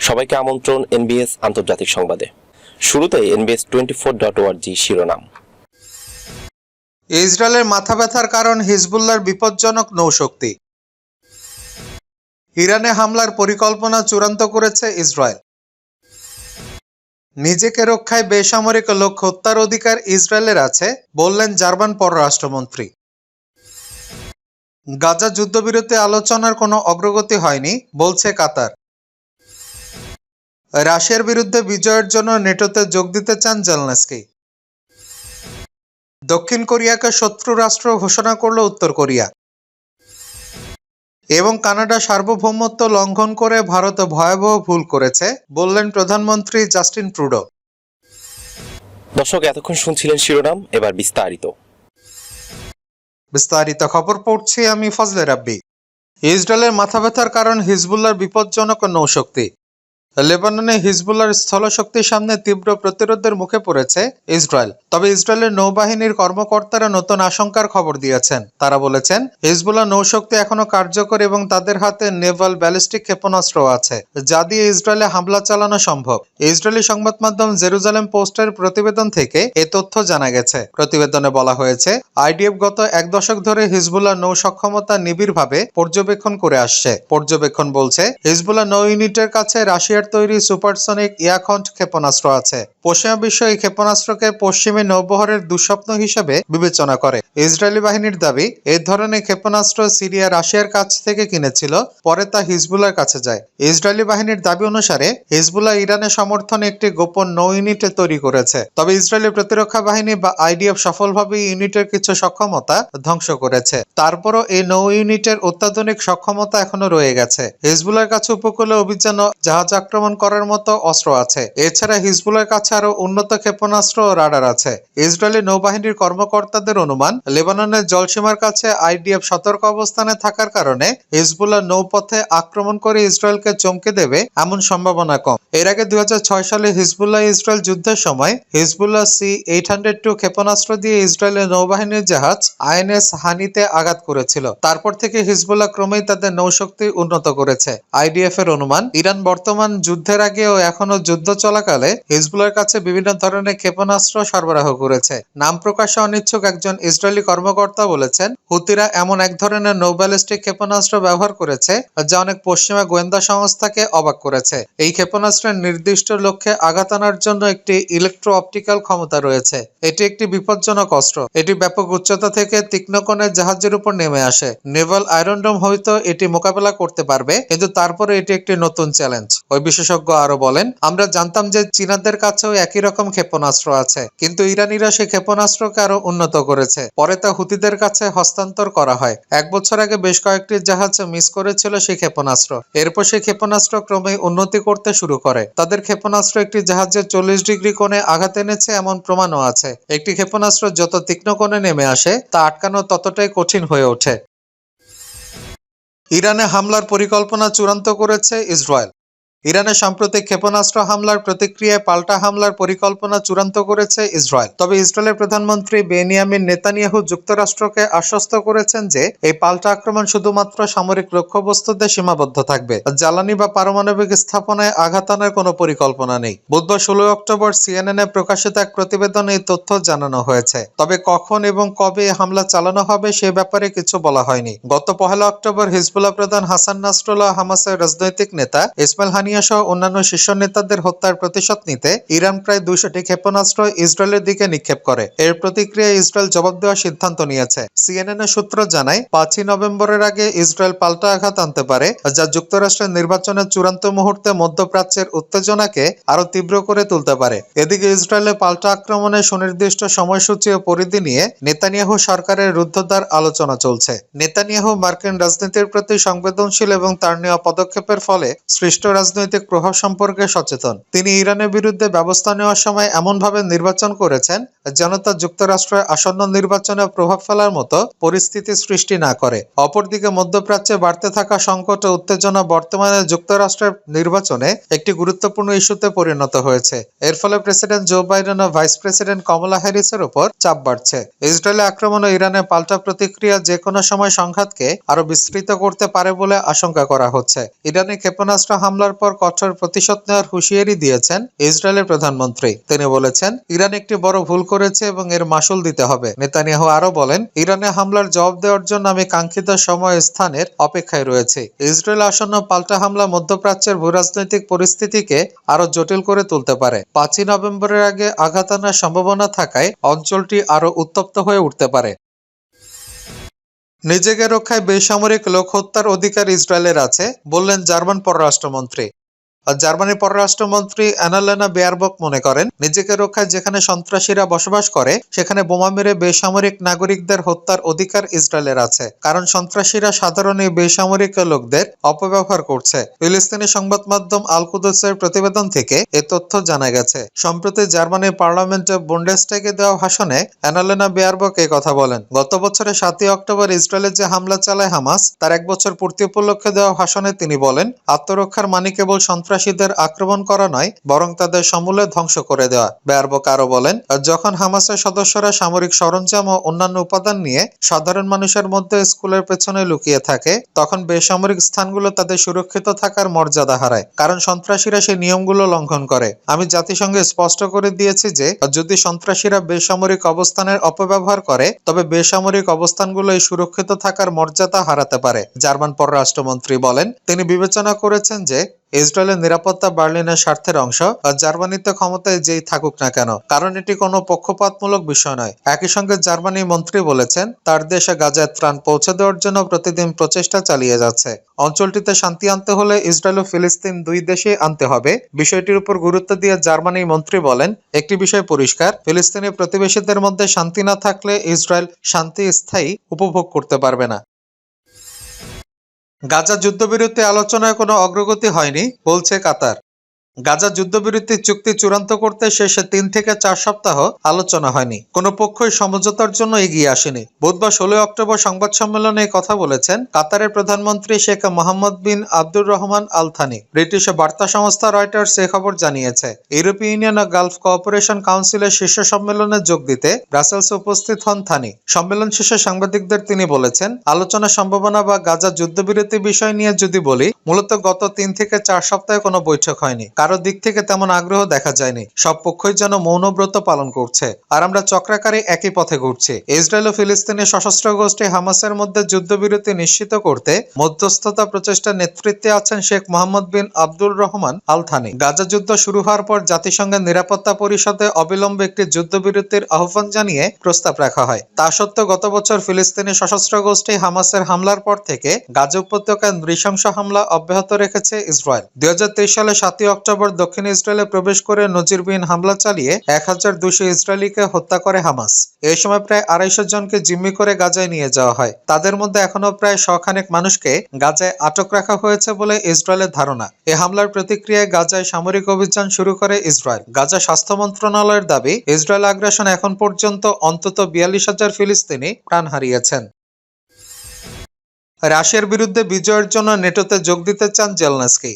সবাইকে আমন্ত্রণ এনবিএস আন্তর্জাতিক সংবাদে। শুরুতে এনবিএস টোয়েন্টি ফোর ডট ওয়ার্জি শিরোনাম। ইসরায়েলের মাথা ব্যথার কারণ হিজবুল্লার বিপজ্জনক নৌশক্তি। ইরানে হামলার পরিকল্পনা চূড়ান্ত করেছে ইসরায়েল। নিজেকে রক্ষায় বেসামরিক লোক হত্যার অধিকার ইসরায়েলের আছে, বললেন জার্মান পররাষ্ট্রমন্ত্রী। গাজা যুদ্ধবিরতি আলোচনার কোনো অগ্রগতি হয়নি, বলছে কাতার। রাশিয়ার বিরুদ্ধে বিজয়ের জন্য নেটোতে যোগ দিতে চান জেলনেস্কি। দক্ষিণ কোরিয়াকে শত্রু রাষ্ট্র ঘোষণা করল উত্তর কোরিয়া। এবং কানাডা সার্বভৌমত্ব লঙ্ঘন করে ভারত ভয়াবহ ভুল করেছে বললেন প্রধানমন্ত্রী জাস্টিন ট্রুডো। দর্শক এতক্ষণ শুনছিলেন শিরোনাম এবার বিস্তারিত। বিস্তারিত খবর পড়ছি আমি ফজলে রাব্বি। ইসরায়েলের মাথা ব্যথার কারণ হিজবুল্লার বিপজ্জনক নৌশক্তি। লেবাননে হিজবুল্লার স্থলশক্তির সামনে তীব্র প্রতিরোধের মুখে পড়েছে ইসরায়েল। তবে ইসরায়েলের নৌবাহিনীর কর্মকর্তারা নতুন আশঙ্কার খবর দিয়েছেন। তারা বলেছেন, হিজবুল্লাহ নৌশক্তি এখনও কার্যকর এবং তাদের হাতে নেভাল ব্যালিস্টিক ক্ষেপণাস্ত্র আছে, যা দিয়ে ইসরায়েলে হামলা চালানো সম্ভব। ইসরায়েলি সংবাদ মাধ্যম জেরুজালেম পোস্টের প্রতিবেদন থেকে এ তথ্য জানা গেছে। প্রতিবেদনে বলা হয়েছে, আইডিএফ গত এক দশক ধরে হিজবুল্লাহ নৌ সক্ষমতা নিবিড়ভাবে পর্যবেক্ষণ করে আসছে। পর্যবেক্ষণ বলছে, হিজবুল্লাহ নৌ ইউনিটের কাছে রাশিয়ার তৈরি সুপারসনিক ইয়াখন্ড ক্ষেপণাস্ত্র আছে। পশ্চিমা বিশ্ব এই ক্ষেপণাস্ত্রকে পশ্চিমে নৌবহরের দুঃস্বপ্ন হিসেবে বিবেচনা করে। ইসরায়েলি বাহিনীর দাবি এই ধরনের ক্ষেপণাস্ত্র সিরিয়া, রাশিয়ার কাছ থেকে কিনেছিল, পরে তা হিজবুল্লার কাছে যায়। ইসরায়েলি বাহিনীর দাবি অনুসারে, হিজবুল্লাহ ইরানের সমর্থনে একটি গোপন নৌ ইউনিট তৈরি করেছে। তবে ইসরায়েলি প্রতিরক্ষা বাহিনী বা আইডিএফ সফলভাবে ইউনিটের কিছু সক্ষমতা ধ্বংস করেছে। তারপরও এই নৌ ইউনিটের অত্যাধুনিক সক্ষমতা এখনও রয়ে গেছে। হিজবুল্লার কাছে উপকূলে অভিযান ও জাহাজ আক্রমণ করার মতো অস্ত্র আছে। এছাড়া হিজবুলের কাছে আরও উন্নত ক্ষেপণাস্ত্র ও রাডার আছে। ইসরায়েলি নৌবাহিনীর কর্মকর্তাদের অনুমান, লেবাননের জলসীমার কাছে আইডিএফ সতর্ক অবস্থানে থাকার কারণে হিজবুল্লাহ নৌপথে আক্রমণ করে ইসরায়েলকে চমকে দেবে এমন সম্ভাবনা কম। এর আগে দুই সালে হিজবুল্লাহ ইসরায়েল যুদ্ধের সময় Hezbollah C eight hundred two ক্ষেপণাস্ত্র দিয়ে ইসরায়েলের নৌবাহিনীর জাহাজ আইএনএস হানিতে আঘাত করেছিল। তারপর থেকে হিজবুল্লাহ ক্রমেই তাদের নৌশক্তি উন্নত করেছে। আইডিএফ এর অনুমান, ইরান বর্তমান যুদ্ধের আগে ও এখনও যুদ্ধ চলাকালে হিজবুলের কাছে বিভিন্ন ধরনের ক্ষেপণাস্ত্র সরবরাহ করেছে। নাম প্রকাশে অনিচ্ছুক একজন ইসরায়েলি কর্মকর্তা বলেছেন, হুতিরা এমন এক ধরনের নৌ ব্যালিস্টিক ক্ষেপণাস্ত্র ব্যবহার করেছে যা অনেক পশ্চিমা গোয়েন্দা সংস্থাকে অবাক করেছে। এই ক্ষেপণাস্ত্রের নির্দিষ্ট লক্ষ্যে আঘাত আনার জন্য একটি ইলেকট্রো অপটিক্যাল ক্ষমতা রয়েছে। এটি একটি বিপজ্জনক অস্ত্র। এটি ব্যাপক উচ্চতা থেকে তীক্ষ্ণ কোণের জাহাজের উপর নেমে আসে। নেভাল আয়রনডোম হয়তো এটি মোকাবেলা করতে পারবে, কিন্তু তারপরে এটি একটি নতুন চ্যালেঞ্জ ওই বিশেষজ্ঞ আরও বলেন, আমরা জানতাম যে চীনাদের কাছেও একই রকম ক্ষেপণাস্ত্র আছে, কিন্তু ইরানিরা সেই ক্ষেপণাস্ত্রকে আরও উন্নত করেছে। পরে তা হুতিদের কাছে হস্তান্তর করা হয়। এক বছর আগে বেশ কয়েকটি জাহাজ মিস করেছিল সেই ক্ষেপণাস্ত্র। এরপর সেই ক্ষেপণাস্ত্র ক্রমে উন্নতি করতে শুরু করে। তাদের ক্ষেপণাস্ত্র একটি জাহাজের চল্লিশ ডিগ্রি কোণে আঘাত এনেছে এমন প্রমাণও আছে। একটি ক্ষেপণাস্ত্র যত তীক্ষ্ণ কোণে নেমে আসে, তা আটকানো ততটাই কঠিন হয়ে ওঠে। ইরানে হামলার পরিকল্পনা চূড়ান্ত করেছে ইসরায়েল। ইরানের সাম্প্রতিক ক্ষেপণাস্ত্র হামলার প্রতিক্রিয়ায় পাল্টা হামলার পরিকল্পনা চূড়ান্ত করেছে ইসরায়েল। তবে ইসরায়েলের প্রধানমন্ত্রী বেনিয়ামিন নেতানিয়াহু যুক্তরাষ্ট্রকে আশ্বস্ত করেছেন যে, এই পাল্টা আক্রমণ শুধুমাত্র সামরিক লক্ষ্যবস্তুতে সীমাবদ্ধ থাকবে। জ্বালানি বা পারমাণবিক স্থাপনায় আঘাত আনার কোনো পরিকল্পনা নেই। বুধবার ষোলোই অক্টোবর সিএনএন এ প্রকাশিত এক প্রতিবেদনে এই তথ্য জানানো হয়েছে। তবে কখন এবং কবে হামলা চালানো হবে সে ব্যাপারে কিছু বলা হয়নি। গত পহেলা অক্টোবর হিজবুল্লাহ প্রধান হাসান নাসরুল্লাহ হামাসের রাজনৈতিক নেতা ইসমাইল হানিয়া সহ অন্যান্য শীর্ষ নেতাদের হত্যার প্রতিশোধ নিতে ইরান প্রায় দুইশোটি ক্ষেপণাস্ত্র ইসরায়েলের দিকে নিক্ষেপ করে। এর প্রতিক্রিয়ায় ইসরায়েল জবাব দেওয়ার সিদ্ধান্ত নিয়েছে। সিএনএন সূত্র জানায়, পাঁচই নভেম্বরের আগে ইসরায়েল পাল্টা আঘাত আনতে পারে, যা যুক্তরাষ্ট্রের নির্বাচনের চূড়ান্ত মুহূর্তে মধ্যপ্রাচ্যের উত্তেজনাকে আরও তীব্র করে তুলতে পারে। এদিকে ইসরায়েলের পাল্টা আক্রমণের সুনির্দিষ্ট সময়সূচি ও পরিধি নিয়ে নেতানিয়াহু সরকারের রুদ্ধদ্বার আলোচনা চলছে। নেতানিয়াহু মার্কিন রাজনীতির প্রতি সংবেদনশীল এবং তার নেওয়া পদক্ষেপের ফলে সৃষ্ট রাজনৈতিক প্রভাব সম্পর্কে সচেতন। তিনি ইরানের বিরুদ্ধে ব্যবস্থা নেওয়ার সময় এমনভাবে নির্বাচন করেছেন, যেন তা যুক্তরাষ্ট্রের আসন্ন নির্বাচনে প্রভাব ফেলার মতো পরিস্থিতি সৃষ্টি না করে। অপরদিকে মধ্যপ্রাচ্যে বাড়তে থাকা সংকট ও উত্তেজনা বর্তমানে যুক্তরাষ্ট্রের নির্বাচনে একটি গুরুত্বপূর্ণ ইস্যুতে পরিণত হয়েছে। এর ফলে প্রেসিডেন্ট জো বাইডেন ও ভাইস প্রেসিডেন্ট কমলা হ্যারিসের উপর চাপ বাড়ছে। ইসরায়েলে আক্রমণ ও ইরানের পাল্টা প্রতিক্রিয়া যে কোনো সময় সংঘাতকে আরও বিস্তৃত করতে পারে বলে আশঙ্কা করা হচ্ছে। ইরানি ক্ষেপণাস্ত্র হামলার পর কঠোর প্রতিশোধ নেওয়ার হুঁশিয়ারি দিয়েছেন ইসরায়েলের প্রধানমন্ত্রী। তিনি বলেছেন, ইরান একটি বড় ভুল করেছে এবং এর মাসুল দিতে হবে। নেতানিয়াহু আরও বলেন, ইরানে হামলার জবাব দেওয়ার জন্য আমি কাঙ্ক্ষিত সময় স্থানের অপেক্ষায় রয়েছে। ইসরায়েল আসন্ন পাল্টা হামলা মধ্যপ্রাচ্যের ভূরাজনৈতিক পরিস্থিতিকে আরও জটিল করে তুলতে পারে। পাঁচই নভেম্বরের আগে আঘাত আনার সম্ভাবনা থাকায় অঞ্চলটি আরও উত্তপ্ত হয়ে উঠতে পারে। নিজেকে রক্ষায় বেসামরিক লোক হত্যার অধিকার ইসরায়েলের আছে, বললেন জার্মান পররাষ্ট্রমন্ত্রী। জার্মানির পররাষ্ট্রমন্ত্রী অ্যানালেনা বেয়ারবক মনে করেন, নিজেকে রক্ষায় যেখানে সন্ত্রাসীরা বসবাস করে, সেখানে বোমা মেরে বেসামরিক নাগরিকদের হত্যার অধিকার ইসরায়েলের আছে। কারণ সন্ত্রাসীরা সাধারণ এই বেসামরিক লোকদের অপব্যবহার করছে। ফিলিস্তিনি সংবাদ মাধ্যম আল কুদসের প্রতিবেদন থেকে এ তথ্য জানা গেছে। সম্প্রতি জার্মানির পার্লামেন্টে বুন্ডেস্টাগে দেওয়া ভাষণে অ্যানালেনা বেয়ারবক এ কথা বলেন, গত বছরের সাতই অক্টোবর ইসরায়েলের যে হামলা চালায় হামাস, তার এক বছর পূর্তি উপলক্ষে দেওয়া ভাষণে তিনি বলেন, আত্মরক্ষার মানে কেবল সন্ত্রাসীদের আক্রমণ করা নয়, বরং তাদের সমূলে ধ্বংস করে দেওয়া। বেয়ারবক আরও বলেন, যখন হামাসের সদস্যরা সামরিক সরঞ্জাম ও অন্যান্য উপাদান নিয়ে সাধারণ মানুষের মধ্যে স্কুলের পেছনে লুকিয়ে থাকে, তখন বেসামরিক স্থানগুলো তাদের সুরক্ষিত থাকার মর্যাদা হারায়, কারণ সন্ত্রাসীরা সেই নিয়মগুলো লঙ্ঘন করে। আমি জাতিসংঘে স্পষ্ট করে দিয়েছি যে, যদি সন্ত্রাসীরা বেসামরিক অবস্থানের অপব্যবহার করে, তবে বেসামরিক অবস্থানগুলো এই সুরক্ষিত থাকার মর্যাদা হারাতে পারে, জার্মান পররাষ্ট্রমন্ত্রী বলেন। তিনি বিবেচনা করেছেন যে ইসরায়েলের নিরাপত্তা বার্লিনের স্বার্থের অংশ জার্মানিতে ক্ষমতায় যেই থাকুক না কেন, কারণ এটি কোনো পক্ষপাতমূলক বিষয় নয়। একই সঙ্গে জার্মানি মন্ত্রী বলেছেন, তার দেশে গাজায় ত্রাণ পৌঁছে দেওয়ার জন্য প্রতিদিন প্রচেষ্টা চালিয়ে যাচ্ছে। অঞ্চলটিতে শান্তি আনতে হলে ইসরায়েল ও ফিলিস্তিন দুই দেশে আনতে হবে। বিষয়টির উপর গুরুত্ব দিয়ে জার্মানি মন্ত্রী বলেন, একটি বিষয় পরিষ্কার, ফিলিস্তিনি প্রতিবেশীদের মধ্যে শান্তি না থাকলে ইসরায়েল শান্তি স্থায়ী উপভোগ করতে পারবে না। গাজা যুদ্ধবিরতি আলোচনায় কোনো অগ্রগতি হয়নি বলছে কাতার। গাজা যুদ্ধবিরতি চুক্তি চূড়ান্ত করতে শেষে তিন থেকে চার সপ্তাহ আলোচনা হয়নি। কোনো পক্ষই সমঝোতার জন্য এগিয়ে আসেনি। বুধবার ষোলোই অক্টোবর সংবাদ সম্মেলনে কথা বলেছেন কাতারের প্রধানমন্ত্রী Sheikh Mohammed bin Abdur Rahman Al Thani British বার্তা সংস্থা রয়টার্স এ খবর জানিয়েছে, ইউরোপীয় ইউনিয়ন ও গালফ কোঅপারেশন কাউন্সিলের শীর্ষ সম্মেলনে যোগ দিতে ব্রাসেলসে উপস্থিত হন থানি। সম্মেলন শেষে সাংবাদিকদের তিনি বলেছেন আলোচনার সম্ভাবনা বা গাজা যুদ্ধবিরতি বিষয় নিয়ে যদি বলি, মূলত গত তিন থেকে চার সপ্তাহে কোনো বৈঠক হয়নি। কারও দিক থেকে তেমন আগ্রহ দেখা যায়নি। সব পক্ষই যেন মৌনব্রত পালন করছে। আর আমরা চক্রাকারে একই পথে ঘুরছি। ইসরায়েল ও ফিলিস্তিনের সশস্ত্র গোষ্ঠী হামাসের মধ্যে যুদ্ধবিরতি নিশ্চিত করতে মধ্যস্থতা প্রচেষ্টার নেতৃত্বে আছেন Sheikh Mohammed bin Abdul Rahman Al Thani Gaza যুদ্ধ শুরু হওয়ার পর জাতিসংঘের নিরাপত্তা পরিষদে অবিলম্বে একটি যুদ্ধবিরতির আহ্বান জানিয়ে প্রস্তাব রাখা হয়। তা সত্ত্বেও গত বছর ফিলিস্তিনি সশস্ত্র গোষ্ঠী হামাসের হামলার পর থেকে গাজা উপত্যকায় নৃশংস হামলা অব্যাহত রেখেছে ইসরায়েল। দুই সালে সাতই অক্টোবর দক্ষিণ ইসরায়েলে প্রবেশ করে নজিরবিহীন হামলা চালিয়ে এক হাজার দুশো ইসরায়েলিকে হত্যা করে হামাস। এই সময় প্রায় আড়াইশো জনকে জিম্মি করে গাজায় নিয়ে যাওয়া হয়। তাদের মধ্যে এখনও প্রায় শখানেক মানুষকে গাজায় আটক রাখা হয়েছে বলে ইসরায়েলের ধারণা। এ হামলার প্রতিক্রিয়ায় গাজায় সামরিক অভিযান শুরু করে ইসরায়েল। গাজা স্বাস্থ্য মন্ত্রণালয়ের দাবি, ইসরায়েল আগ্রাসন এখন পর্যন্ত অন্তত বিয়াল্লিশ হাজার ফিলিস্তিনি প্রাণ হারিয়েছেন। রাশিয়ার বিরুদ্ধে বিজয়ের জন্য নেটোতে যোগ দিতে চান জেলনাস্কি।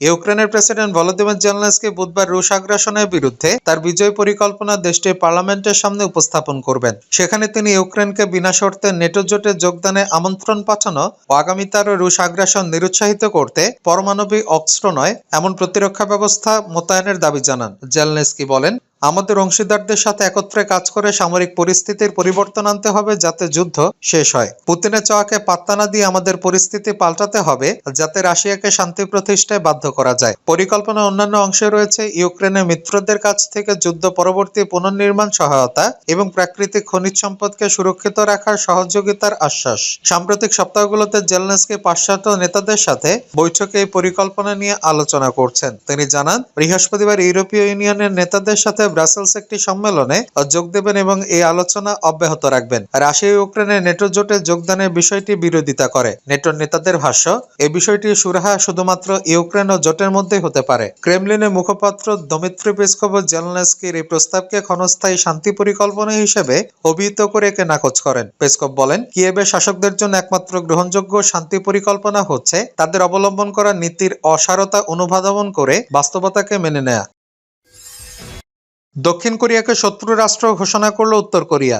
ইউক্রেনের প্রেসিডেন্ট ভলোদিমির জেলনেসকি বুধবার রুশ আগ্রাসনের বিরুদ্ধে তার বিজয় পরিকল্পনা দেশটির পার্লামেন্টের সামনে উপস্থাপন করবেন। সেখানে তিনি ইউক্রেনকে বিনা শর্তে নেটো জোটে যোগদানে আমন্ত্রণ পাঠানো ও আগামী তার রুশ আগ্রাসন নিরুৎসাহিত করতে পরমাণবিক অস্ত্র নয়, এমন প্রতিরক্ষা ব্যবস্থা মোতায়েনের দাবি জানান। জেলনেসকি বলেন আমাদের অংশীদারদের সাথে একত্রে কাজ করে সামরিক পরিস্থিতির পরিবর্তন আনতে হবে যাতে যুদ্ধ শেষ হয়। পুতিনের চাওয়াকে পাত্তা না দিয়ে আমাদের পরিস্থিতি পাল্টাতে হবে, যাতে রাশিয়াকে শান্তি প্রতিষ্ঠায় বাধ্য করা যায়। পরিকল্পনার অন্যান্য অংশে রয়েছে, ইউক্রেনের মিত্রদের কাছ থেকে যুদ্ধ পরবর্তী পুনর্নির্মাণ সহায়তা এবং প্রাকৃতিক খনিজ সম্পদকে সুরক্ষিত রাখার সহযোগিতার আশ্বাস। সাম্প্রতিক সপ্তাহগুলোতে জেলনেসকি পাশ্চাত্য নেতাদের সাথে বৈঠকে এই পরিকল্পনা নিয়ে আলোচনা করছেন। তিনি জানান, বৃহস্পতিবার ইউরোপীয় ইউনিয়নের নেতাদের সাথে ব্রাসেলস একটি সম্মেলনে যোগ দেবেন এবং এই আলোচনা অব্যাহত রাখবেন। রাশিয়া ও ইউক্রেনের নেটো জোটে যোগদানের বিষয়টি বিরোধিতা করে। নেটোর নেতাদের ভাষ্য এই বিষয়টি সুরাহা শুধুমাত্র ইউক্রেন ও জোটের মধ্যেই হতে পারে। ক্রেমলিনের মুখপাত্র দমিত্রি পেসকভ জেলনেস্কির এই প্রস্তাবকে ক্ষণস্থায়ী শান্তি পরিকল্পনা হিসেবে অভিহিত করে একে নাকচ করেন। পেসকভ বলেন কিয়েবের শাসকদের জন্য একমাত্র গ্রহণযোগ্য শান্তি পরিকল্পনা হচ্ছে তাদের অবলম্বন করা নীতির অসারতা অনুধাবন করে বাস্তবতাকে মেনে নেয়া। দক্ষিণ কোরিয়াকে শত্রু রাষ্ট্র ঘোষণা করল উত্তর কোরিয়া।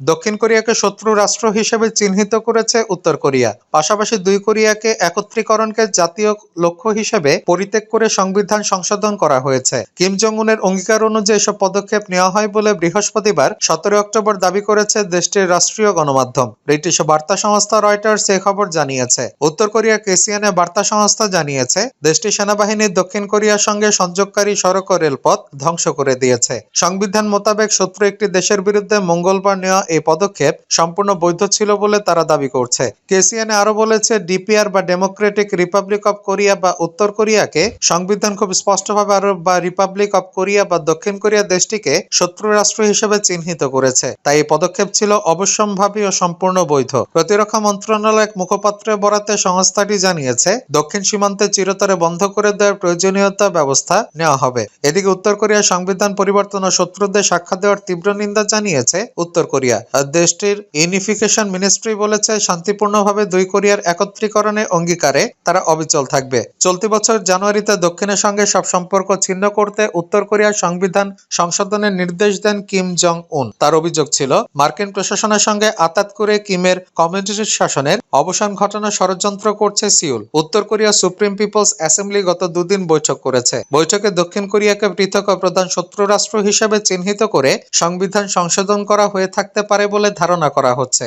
দক্ষিণ কোরিয়াকে শত্রু রাষ্ট্র হিসেবে চিহ্নিত করেছে উত্তর কোরিয়া। পাশাপাশি দুই কোরিয়াকে একত্রীকরণকে জাতীয় লক্ষ্য হিসেবে পরিত্যাগ করে সংবিধান সংশোধন করা হয়েছে। কিম জং উনের অঙ্গীকার অনুযায়ী এসব পদক্ষেপ নেওয়া হয় বলে বৃহস্পতিবার সতেরো অক্টোবর দাবি করেছে দেশটির রাষ্ট্রীয় গণমাধ্যম। ব্রিটিশ বার্তা সংস্থা রয়টার্স এ খবর জানিয়েছে। উত্তর কোরিয়া কেসিয়ানে বার্তা সংস্থা জানিয়েছে, দেশটির সেনাবাহিনী দক্ষিণ কোরিয়ার সঙ্গে সংযোগকারী সড়ক ও রেলপথ ধ্বংস করে দিয়েছে। সংবিধান মোতাবেক শত্রু একটি দেশের বিরুদ্ধে মঙ্গলবার নেওয়া এই পদক্ষেপ সম্পূর্ণ বৈধ ছিল বলে তারা দাবি করছে। কেসিয়ানে আরও বলেছে, ডিপিআর বা ডেমোক্রেটিক রিপাবলিক অব কোরিয়া বা উত্তর কোরিয়াকে সংবিধান খুব স্পষ্টভাবে আরও বা রিপাবলিক অব কোরিয়া বা দক্ষিণ কোরিয়া দেশটিকে শত্রু রাষ্ট্র হিসেবে চিহ্নিত করেছে। তাই এই পদক্ষেপ ছিল অবশ্যম্ভাবী ও সম্পূর্ণ বৈধ। প্রতিরক্ষা মন্ত্রণালয় এক মুখপাত্রের বরাতে সংস্থাটি জানিয়েছে, দক্ষিণ সীমান্তে চিরতরে বন্ধ করে দেওয়ার প্রয়োজনীয়তা ব্যবস্থা নেওয়া হবে। এদিকে উত্তর কোরিয়ার সংবিধান পরিবর্তন ও শত্রুদের সাক্ষাৎ দেওয়ার তীব্র নিন্দা জানিয়েছে উত্তর কোরিয়া। আর দেশটির ইউনিফিকেশন মিনিস্ট্রি বলেছে, শান্তিপূর্ণভাবে দুই কোরিয়ার একত্রীকরণে অঙ্গীকারে তারা অবিচল থাকবে। চলতি বছর জানুয়ারিতে দক্ষিণের সঙ্গে সব সম্পর্ক ছিন্ন করতে উত্তর কোরিয়ার সংবিধান সংশোধনের নির্দেশ দেন কিম জং উন তার অভিযোগ ছিল, মার্কিন প্রশাসনের সঙ্গে আতাত করে কিমের কমিউনিস্ট শাসনের অবসান ঘটানোর ষড়যন্ত্র করছে সিউল। উত্তর কোরিয়া সুপ্রিম পিপলস অ্যাসেম্বলি গত দুদিন বৈঠক করেছে। বৈঠকে দক্ষিণ কোরিয়াকে পৃথক প্রধান শত্রু রাষ্ট্র হিসেবে চিহ্নিত করে সংবিধান সংশোধন করা হয়ে থাকতে পারে বলে ধারণা করা হচ্ছে।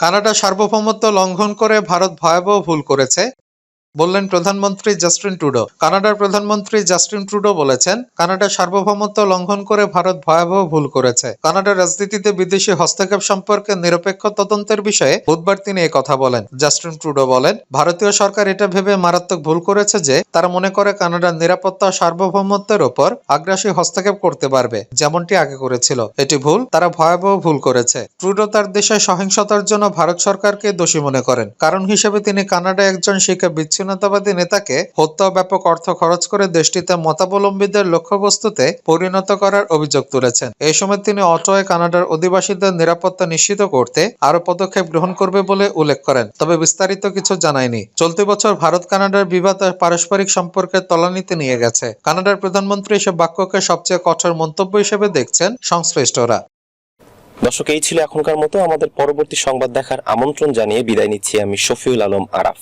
কানাডা সার্বভৌমত্ব লঙ্ঘন করে ভারত ভয়াবহ ভুল করেছে। বললেন প্রধানমন্ত্রী জাস্টিন ট্রুডো। কানাডার প্রধানমন্ত্রী জাস্টিন ট্রুডো বলেছেন কানাডা সার্বভৌমত্ব লঙ্ঘন করে ভারত ভয়াবহ ভুল করেছে। কানাডার রাজনীতিতে বিদেশি হস্তক্ষেপ সম্পর্কে নিরপেক্ষ তদন্তের বিষয়ে বুধবার তিনি কথা বলেন। জাস্টিন ট্রুডো বলেন, ভারতীয় সরকার এটা ভেবে মারাত্মক ভুল করেছে যে, তারা মনে করে কানাডার নিরাপত্তা সার্বভৌমত্বের ওপর আগ্রাসী হস্তক্ষেপ করতে পারবে, যেমনটি আগে করেছিল। এটি ভুল, তারা ভয়াবহ ভুল করেছে। ট্রুডো তার দেশে সহিংসতার জন্য ভারত সরকারকে দোষী মনে করেন। কারণ হিসেবে তিনি কানাডা একজন শিক্ষা বিচ্ছিন্নতাবাদী নেতাকে হত্যা ব্যাপক অর্থ খরচ করে দেশটিতে মতাবলম্বীদের লক্ষ্যবস্তুতে পরিণত করার অভিযোগ তুলেছেন। এই সময় তিনি অটোয় কানাডার অধিবাসীদের নিরাপত্তা নিশ্চিত করতে আরও পদক্ষেপ গ্রহণ করবে বলে উল্লেখ করেন। তবে বিস্তারিত কিছু জানায়নি। চলতি বছর ভারত কানাডার বিবাদ পারস্পরিক সম্পর্কের তলানিতে নিয়ে গেছে। কানাডার প্রধানমন্ত্রী এসব বাক্যকে সবচেয়ে কঠোর মন্তব্য হিসেবে দেখছেন সংশ্লিষ্টরা। দর্শক, এই ছিল এখনকার মতো। আমাদের পরবর্তী সংবাদ দেখার আমন্ত্রণ জানিয়ে বিদায় নিচ্ছি আমি শফিউল আলম আরাফ।